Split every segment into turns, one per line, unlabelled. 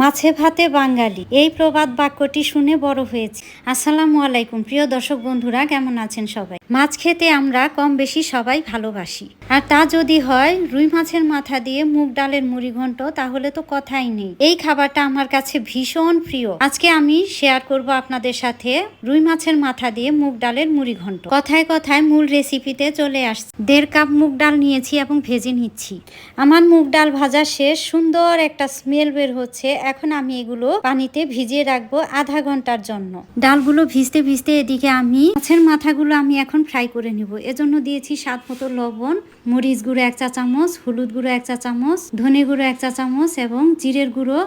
মাছে ভাতে বাঙালি। এই প্রবাদ বাক্যটি শুনে বড় হয়েছে। আসসালামু আলাইকুম। প্রিয় দর্শক বন্ধুরা, কেমন আছেন সবাই? মাছ খেতে আমরা কম বেশি সবাই ভালোবাসি। আর তা যদি হয়, রুই মাছের মাথা দিয়ে মুগ ডালের মুড়ি ঘন্ট, তাহলে তো কথাই নেই। এই খাবারটা আমার কাছে ভীষণ প্রিয়। আজকে আমি শেয়ার করব আপনাদের সাথে রুই মাছের মাথা দিয়ে মুগ ডালের মুড়ি ঘন্ট। কথায় কথায় মূল রেসিপিতে চলে আসছে। দেড় কাপ মুগ ডাল নিয়েছি এবং ভেজে নিচ্ছি। আমার মুগ ডাল ভাজা শেষ, সুন্দর একটা স্মেল বের হচ্ছে। এখন আমি এগুলো পানিতে ভিজিয়ে রাখব আধা ঘণ্টার জন্য। ডালগুলো ভিজতে ভিজতে এদিকে আমি মাছের মাথাগুলো আমি এখন ফ্রাই করে নিব। এজন্য দিয়েছি স্বাদ মতো লবণ মরিচ গুঁড়ো এক চা চামচ, হলুদ গুঁড়ো এক চা চামচ, ধনে গুঁড়ো এক চা চামচ এবং জিরের গুঁড়ো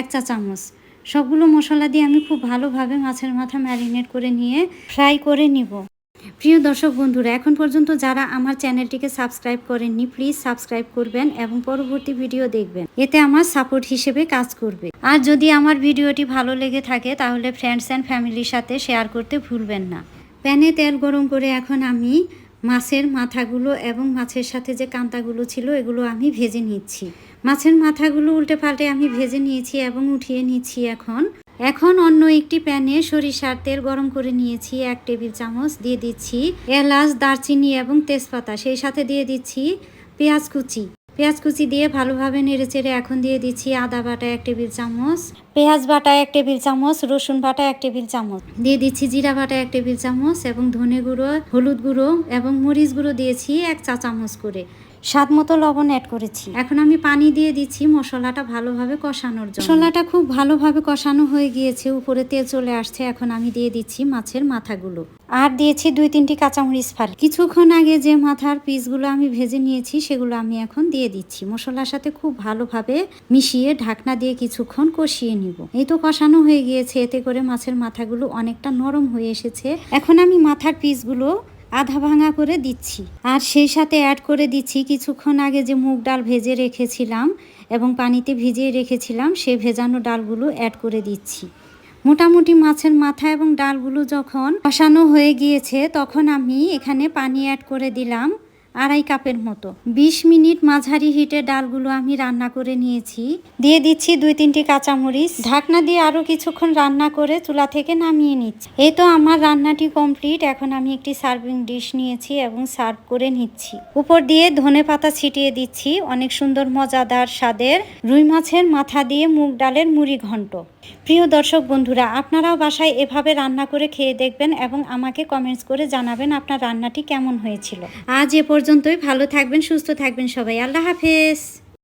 এক চা চামচ। সবগুলো মশলা দিয়ে আমি খুব ভালোভাবে মাছের মাথা ম্যারিনেট করে নিয়ে ফ্রাই করে নিব। প্রিয় দর্শক বন্ধুরা, এখন পর্যন্ত যারা আমার চ্যানেলটিকে সাবস্ক্রাইব করেননি, প্লিজ সাবস্ক্রাইব করবেন এবং পরবর্তী ভিডিও দেখবেন। এতে আমার সাপোর্ট হিসেবে কাজ করবে। আর যদি আমার ভিডিওটি ভালো লেগে থাকে, তাহলে ফ্রেন্ডস অ্যান্ড ফ্যামিলির সাথে শেয়ার করতে ভুলবেন না। প্যানে তেল গরম করে এখন আমি মাছের মাথাগুলো এবং মাছের সাথে যে কান্তাগুলো ছিল, এগুলো আমি ভেজে নিচ্ছি। মাছের মাথাগুলো উল্টে পাল্টে আমি ভেজে নিয়েছি এবং উঠিয়ে নিচ্ছি এখন। এখন অন্য একটি প্যানে সরিষার তেল গরম করে নিয়েছি, এক টেবিল চামচ দিয়ে দিচ্ছি এলাচ, দারচিনি এবং তেজপাতা। সেই সাথে দিয়ে দিচ্ছি পেঁয়াজ কুচি। পেঁয়াজ কুচি দিয়ে ভালোভাবে নেড়েচেড়ে এখন দিয়ে দিচ্ছি আদা বাটা এক টেবিল চামচ পেঁয়াজ বাটা এক টেবিল চামচ রসুন বাটা এক টেবিল চামচ। দিয়ে দিচ্ছি জিরা বাটা এক টেবিল চামচ এবং ধনে গুঁড়ো হলুদ গুঁড়ো এবং মরিচ গুঁড়ো দিয়েছি এক চা চামচ করে। স্বাদ মতো লবণ অ্যাড করেছি। এখন আমি পানি দিয়ে দিচ্ছি মশলাটা ভালোভাবে কষানোর জন্য। মশলাটা খুব ভালোভাবে কষানো হয়ে গিয়েছে উপরে তেল চলে আসছে এখন আমি দিয়ে দিচ্ছি মাছের মাথাগুলো। আর দিয়েছি দুই তিনটি কাঁচামরিচ ফাল। কিছুক্ষণ আগে যে মাথার পিসগুলো আমি ভেজে নিয়েছি, সেগুলো আমি এখন দিয়ে দিচ্ছি। মশলার সাথে খুব ভালোভাবে মিশিয়ে ঢাকনা দিয়ে কিছুক্ষণ কষিয়ে নিব। এই তো কষানো হয়ে গিয়েছে, এতে করে মাছের মাথাগুলো অনেকটা নরম হয়ে এসেছে। এখন আমি মাথার পিসগুলো আধা ভাঙা করে দিচ্ছি। আর সেই সাথে অ্যাড করে দিচ্ছি কিছুক্ষণ আগে যে মুগ ডাল ভেজে রেখেছিলাম এবং পানিতে ভিজিয়ে রেখেছিলাম, সে ভেজানো ডালগুলো অ্যাড করে দিচ্ছি। মোটামুটি মাছের মাথা এবং ডালগুলো যখন কষানো হয়ে গিয়েছে, তখন আমি এখানে পানি অ্যাড করে দিলাম। আড়াই কাপের মতো। ২০ মিনিট মাঝারি হিটে ডালগুলো আমি রান্না করে নিয়েছি। দিয়ে দিচ্ছি দুই তিনটি কাঁচামরিচ। ঢাকনা দিয়ে আরও কিছুক্ষণ রান্না করে চুলা থেকে নামিয়ে নিচ্ছি। এই তো আমার রান্নাটি কমপ্লিট। এখন আমি একটি সার্ভিং ডিশ নিয়েছি এবং সার্ভ করে নিচ্ছি। উপর দিয়ে ধনে পাতা ছিটিয়ে দিচ্ছি। অনেক সুন্দর মজাদার স্বাদের রুই মাছের মাথা দিয়ে মুগ ডালের মুড়ি ঘন্ট। প্রিয় দর্শক বন্ধুরা, আপনারাও বাসায় এভাবে রান্না করে খেয়ে দেখবেন এবং আমাকে কমেন্টস করে জানাবেন আপনার রান্নাটি কেমন হয়েছিল। আজ এ পর্যন্তই ভালো থাকবেন সুস্থ থাকবেন সবাই। আল্লাহ হাফেজ।